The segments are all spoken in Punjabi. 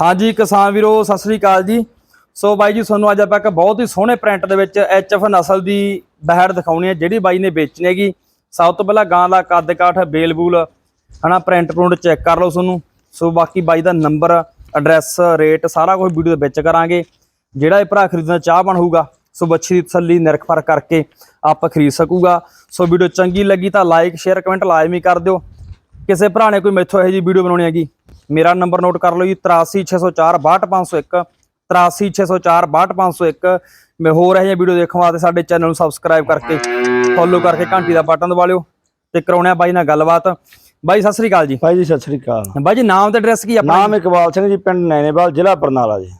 ਹਾਂਜੀ ਕਿਸਾਨ ਵੀਰੋ, ਸਤਿ ਸ੍ਰੀ ਅਕਾਲ ਜੀ। ਸੋ ਬਾਈ ਜੀ, ਤੁਹਾਨੂੰ ਅੱਜ ਆਪਾਂ ਇੱਕ ਬਹੁਤ ਹੀ ਸੋਹਣੇ ਪ੍ਰਿੰਟ ਦੇ ਵਿੱਚ ਐਚਐਫ ਨਸਲ ਦੀ ਬਹਿੜ ਦਿਖਾਉਣੀ ਹੈ, ਜਿਹੜੀ ਬਾਈ ਨੇ ਵੇਚਣੀ ਹੈਗੀ। ਸਭ ਤੋਂ ਪਹਿਲਾਂ ਗਾਂ ਦਾ ਕੱਦ ਕਾਠ ਬੇਲ ਬੂਲ, ਹਨਾ ਪ੍ਰਿੰਟ ਪ੍ਰਿੰਟ ਚੈੱਕ ਕਰ ਲਓ ਤੁਹਾਨੂੰ ਸੋ ਬਾਕੀ ਬਾਈ ਦਾ ਨੰਬਰ ਐਡਰੈਸ ਰੇਟ ਸਾਰਾ ਕੁਝ ਵੀਡੀਓ ਦੇ ਵਿੱਚ ਕਰਾਂਗੇ। ਜਿਹੜਾ ਇਹ ਭਰਾ ਖਰੀਦਣਾ ਚਾਹ ਬਣ ਹੋਊਗਾ, ਸੋ ਬੱਚੀ ਦੀ ਤਸੱਲੀ ਨਿਰਖ ਕਰਕੇ ਆਪ ਖਰੀਦ ਸਕੂਗਾ। ਸੋ ਵੀਡੀਓ ਚੰਗੀ ਲੱਗੀ ਤਾਂ ਲਾਈਕ ਸ਼ੇਅਰ ਕਮੈਂਟ ਲਾਜ਼ਮੀ ਕਰ ਦਿਓ। ਕਿਸੇ ਭਰਾ ਨੇ ਕੋਈ ਮੈਥੋਂ ਇਹੋ ਜੀ ਵੀਡੀਓ ਬਣਾਉਣੀ ਹੈਗੀ ਮੇਰਾ ਨੰਬਰ ਨੋਟ ਕਰ ਲਓ ਜੀ 83604 62501 83604 62501 ਮੈਂ ਹੋਰ ਇਹੋ ਵੀਡੀਓ ਦੇਖਣ ਵਾਸਤੇ ਸਾਡੇ ਚੈਨਲ ਨੂੰ ਸਬਸਕ੍ਰਾਈਬ ਕਰਕੇ ਫੋਲੋ ਕਰਕੇ ਘੰਟੀ ਦਾ ਬਟਨ ਦਬਾ ਲਿਓ ਤੇ ਕਰਾਉਣਿਆ ਬਾਈ ਨਾਲ ਗੱਲਬਾਤ। ਬਾਈ ਸਤਿ ਸ੍ਰੀ ਅਕਾਲ ਜੀ। ਭਾਈ ਜੀ ਸਤਿ ਸ੍ਰੀ ਅਕਾਲ। ਬਾਈ ਜੀ ਨਾਮ ਤੇ ਐਡਰੈਸ ਕੀ ਆਪਣਾ? ਨਾਮ ਇਕਬਾਲ ਸਿੰਘ ਜੀ ਪਿੰਡ ਨੈਣੇਵਾਲ ਜ਼ਿਲ੍ਹਾ ਬਰਨਾਲਾ ਜੀ।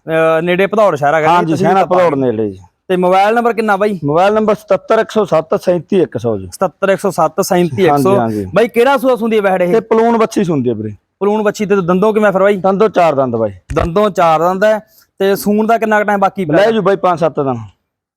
ਨੇੜੇ ਭਦੌੜ ਸ਼ਹਿਰ ਹੈਗਾ ਹਾਂਜੀ ਤੁਸੀਂ ਸੈਨਾ ਭਦੌੜ ਨੇੜੇ ਜੀ। ਤੇ ਮੋਬਾਈਲ ਨੰਬਰ ਕਿੰਨਾ ਬਾਈ? ਮੋਬਾਈਲ ਨੰਬਰ 77107 37100 ਜੀ। 77107 ਹਾਂਜੀ, 37100 ਹਾਂਜੀ। ਬਾਈ ਕਿਹੜਾ ਸੂਆ ਸੁੰਦੀ ਹੈ ਵਹਿੜ ਇਹ? ਤੇ ਪਲੂਣ ਬੱਚੀ ਸੁਣਦੀ ਹੈ ਵੀਰੇ। ਪਲੂਣ ਬੱਚੀ ਤੇ ਦੰਦੋਂ ਕਿਵੇਂ ਫਿਰ ਬਾਈ? ਦੰਦੋ ਚਾਰ ਦੰਦ ਬਾਈ। ਦੰਦੋਂ ਚਾਰ ਦੰਦ ਹੈ ਤੇ ਸੂਣ ਦਾ ਕਿੰਨਾ ਟਾਈਮ ਬਾਕੀ ਲੈ ਜੂ ਬਾਈ 5-7 ਦਿਨ।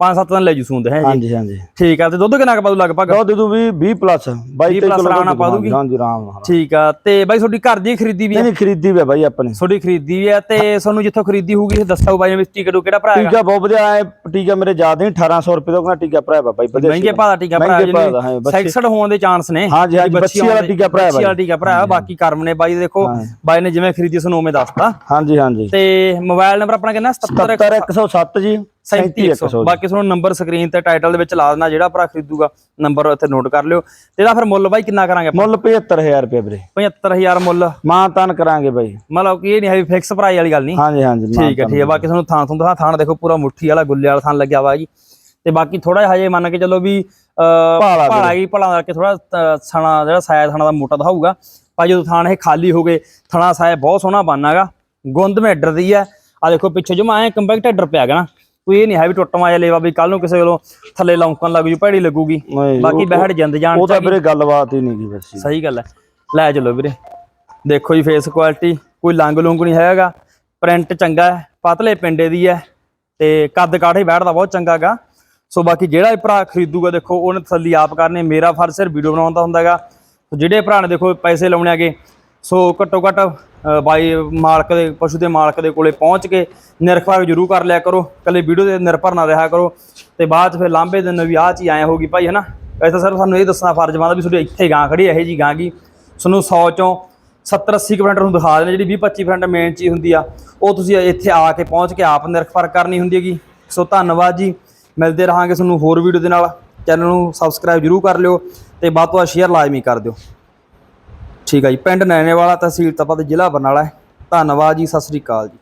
ਪੰਜ ਸੱਤ ਦਿਨ ਲੈ ਜੂ ਸੂਣ ਦੇ ਹੈ ਜੀ? ਹਾਂਜੀ ਹਾਂਜੀ। ਠੀਕ ਆ ਤੇ ਦੁੱਧ ਕਿੰਨਾ ਕੁ ਪਾਦੂ ਲਗਭਗ? ਦੋ ਦੇ ਦੂ ਵੀ 20 ਪਲੱਸ 22 plus ਆਰਾਮ ਪਾ ਦੂਗੀ? ਹਾਂਜੀ ਆਰਾਮ ਨਾਲ। ਠੀਕ ਆ ਤੇ ਬਾਈ ਤੁਹਾਡੀ ਘਰ ਦੀ ਖਰੀਦੀ ਵੀ ਹੈ ਨਹੀਂ ਖਰੀਦੀ ਵੀ ਹੈ ਬਾਈ ਆਪਣੀ। ਤੁਹਾਡੀ ਖਰੀਦੀ ਵੀ ਹੈ ਤੇ ਤੁਹਾਨੂੰ ਜਿੱਥੋਂ ਖਰੀਦੀ ਹੋਊਗੀ ਇਹ ਦੱਸੋ ਬਾਈ ਨੇ ਟਿਕਟ ਕਿਹੜਾ ਭਰਾ ਹੈਗਾ? ਟੀਕਾ ਬਹੁਤ ਵਧੀਆ ਹੈ ਟੀਕਾ ਮੇਰੇ ਯਾਦ ਨਹੀਂ 1800 ਰੁਪਏ ਦਾ ਕਹਿੰਦਾ ਟੀਕਾ ਭਰਾ ਬਾਈ ਵਧੀਆ ਮਹਿੰਗੇ ਭਾਅ ਦਾ ਟੀਕਾ ਭਰਾ ਦਾ, ਹਾਂ, ਬੱਚੇ- ਸੈਕਸਡ ਹੋਣ ਦੇ ਚਾਂਸ ਨੇ ਹਾਂਜੀ, ਹਾਂਜੀ, ਬੱਚੀ ਵਾਲਾ ਦੇ- ਟੀਕਾ ਭਰਾ ਹੈ ਬੱਚੀ ਵਾਲਾ। ਟੀਕਾ ਭਰਾ ਹੈ, ਬਾਕੀ ਕਰਮ ਨੇ ਬਾਈ ਦੇਖੋ ਹਾਂ। ਬਾਈ ਨੇ ਜਿਵੇਂ ਖਰੀਦੀ ਸਾਨੂੰ ਉਵੇਂ ਦੱਸਤਾ। ਹਾਂਜੀ ਹਾਂਜੀ। ਤੇ ਮੋਬਾਈਲ ਨੰਬਰ ਆਪਣਾ ਕਿੰਨਾ? 77 70107 ਜੀ। 37100 ਬਾਕੀ ਤੁਹਾਨੂੰ ਨੰਬਰ ਸਕਰੀਨ ਤੇ ਟਾਈਟਲ ਦੇ ਵਿੱਚ ਲਾ ਦੇਣਾ ਜਿਹੜਾ ਭਰਾ ਖਰੀਦੂਗਾ ਨੰਬਰ ਉੱਥੇ ਨੋਟ ਕਰ ਲਿਓ। ਤੇ ਇਹਦਾ ਫਿਰ ਮੁੱਲ ਬਾਈ ਕਿੰਨਾ ਕਰਾਂਗੇ ਮੁੱਲ 75000 ਰੁਪਏ ਵੀਰੇ। 75000 ਮੁੱਲ। ਮਾਂ ਤਾਨ ਕਰਾਂਗੇ ਬਾਈ। ਮਤਲਬ ਕਿ ਇਹ ਨਹੀਂ ਹੈ ਫਿਕਸ ਪ੍ਰਾਈਸ ਵਾਲੀ ਗੱਲ ਨਹੀਂ। ਹਾਂਜੀ ਹਾਂਜੀ ਠੀਕ ਹੈ ਠੀਕ ਹੈ। ਬਾਕੀ ਤੁਹਾਨੂੰ ਥਾਂ ਤੋਂ ਦਿਖਾ ਥਾਣ ਦੇਖੋ ਪੂਰਾ ਮੁੱਠੀ ਵਾਲਾ ਗੁੱਲੇ ਵਾਲਾ ਥਾਂ ਲੱਗਿਆ ਵਾ ਜੀ। ਤੇ ਬਾਕੀ ਥੋੜਾ ਜਿਹਾ ਹਜੇ ਮੰਨ ਕੇ ਚੱਲੋ ਵੀ ਭਾਲਾ ਹੀ ਭਲਾ ਕਰਕੇ ਥੋੜਾ ਥਣਾ ਜਿਹੜਾ ਸਾਇਆ ਥਣਾ ਦਾ ਮੋਟਾ ਦਿਖਾਊਗਾ। ਪਰ ਜਦੋਂ ਥਾਣ ਇਹ ਖਾਲੀ ਹੋ ਗਏ ਥਣਾ ਸਾਇਆ ਬਹੁਤ ਸੋਹਣਾ ਬਣਨਾਗਾ ਗੁੰਦ ਮੇ ਅੱਡਰ ਦੀ ਹੈ। ਆ ਦੇਖੋ ਪਿੱਛੇ ਜਮਾ ਐ ਕੰਪੈਕਟ ਅੱਡਰ ਪਿਆ ਗਿਆ ਨਾ। ਕੋਈ ਇਹ ਨਹੀਂ ਹੈ ਵੀ ਟੁੱਟਵਾ ਜਾਂ ਲੇਵਾ ਵੀ ਕੱਲ ਨੂੰ ਕਿਸੇ ਕੋਲੋਂ ਥੱਲੇ ਲੌਂਕਣ ਲੱਗ ਜੂ ਭੈੜੀ ਲੱਗੂਗੀ। ਬਾਕੀ ਬਹਿੜ ਜਿੰਦ ਜਾਣ ਉਹ ਤਾਂ ਵੀਰੇ ਗੱਲਬਾਤ ਹੀ ਨਹੀਂ ਕੀ ਬੱਚੀ ਸਹੀ ਗੱਲ ਹੈ। ਲੈ ਚਲੋ ਵੀਰੇ। ਦੇਖੋ ਜੀ ਫੇਸ ਕੁਆਲਿਟੀ ਕੋਈ ਲੰਗ ਲੁੰਗ ਨਹੀਂ ਹੈਗਾ। ਪ੍ਰਿੰਟ ਚੰਗਾ ਹੈ ਪਤਲੇ ਪਿੰਡੇ ਦੀ ਹੈ ਤੇ ਕੱਦ ਕਾਠੇ ਬੈਠਦਾ ਬਹੁਤ ਚੰਗਾ ਗਾ। ਸੋ ਬਾਕੀ ਜਿਹੜਾ ਇਹ ਭਰਾ ਖਰੀਦੂਗਾ ਦੇਖੋ ਉਹਨੇ ਤਸੱਲੀ ਆਪ ਕਰਨੀ ਮੇਰਾ ਫਰਜ਼ ਸਿਰ ਵੀਡੀਓ ਬਣਾਉਣ ਦਾ ਹੁੰਦਾਗਾ ਜਿਹੜੇ ਭਰਾ ਨੇ ਦੇਖੋ ਪੈਸੇ ਲਾਉਣੇ ਆਗੇ ਸੋ ਘੱਟੋ ਘੱਟ ਬਾਈ ਮਾਲਕ ਦੇ, ਪਸ਼ੂ ਦੇ ਮਾਲਕ ਦੇ ਕੋਲੇ ਪਹੁੰਚ ਕੇ ਨਿਰਖਾਰ ਜ਼ਰੂਰ ਕਰ ਲਿਆ ਕਰੋ। ਕੱਲੇ ਵੀਡੀਓ 'ਤੇ ਨਿਰਭਰ ਨਾ ਰਿਹਾ ਕਰੋ। ਤੇ ਬਾਅਦ 'ਚ ਫਿਰ ਲਾਂਬੇ ਦਿਨ ਵੀ ਆਹ ਚੀਜ਼ ਆਏ ਹੋਗੀ ਭਾਈ, ਹਨਾ? ਵੈਸੇ ਤਾਂ ਸਿਰਫ ਸਾਨੂੰ ਇਹ ਦੱਸਣਾ ਫਰਜ਼ ਬਣਦਾ ਵੀ ਤੁਹਾਡੇ ਇੱਥੇ ਗਾਂ ਖੜੀ ਇਹੋ ਜੀ ਗਾਂ ਗੀ ਤੁਹਾਨੂੰ 100 ਚੋਂ 70 80% ਨੂੰ ਦਿਖਾ ਦੇਣਾ ਜਿਹੜੀ 20 25% ਮੇਨ ਚੀਜ਼ ਹੁੰਦੀ ਆ। ਉਹ ਤੁਸੀਂ ਇੱਥੇ ਆ ਕੇ ਪਹੁੰਚ ਕੇ ਆਪ ਨਿਰਖਪਰ ਕਰਨੀ ਹੁੰਦੀ ਹੈਗੀ। ਸੋ ਧੰਨਵਾਦ ਜੀ। ਮਿਲਦੇ ਰਹਾਂਗੇ ਤੁਹਾਨੂੰ ਹੋਰ ਵੀਡੀਓ ਦੇ ਨਾਲ। ਚੈਨਲ ਨੂੰ ਸਬਸਕ੍ਰਾਈਬ ਜਰੂਰ ਕਰ ਲਿਓ ਤੇ ਵੱਧ ਤੋਂ ਵੱਧ ਸ਼ੇਅਰ ਲਾਜ਼ਮੀ ਕਰ ਦਿਓ। ਠੀਕ ਆ ਜੀ, ਪਿੰਡ ਨੈਣੇ ਵਾਲਾ ਤਹਿਸੀਲ ਤਪਾ ਤੇ ਜ਼ਿਲ੍ਹਾ ਬਰਨਾਲਾ ਹੈ। ਧੰਨਵਾਦ ਜੀ, ਸਤਿ ਸ੍ਰੀ ਅਕਾਲ ਜੀ।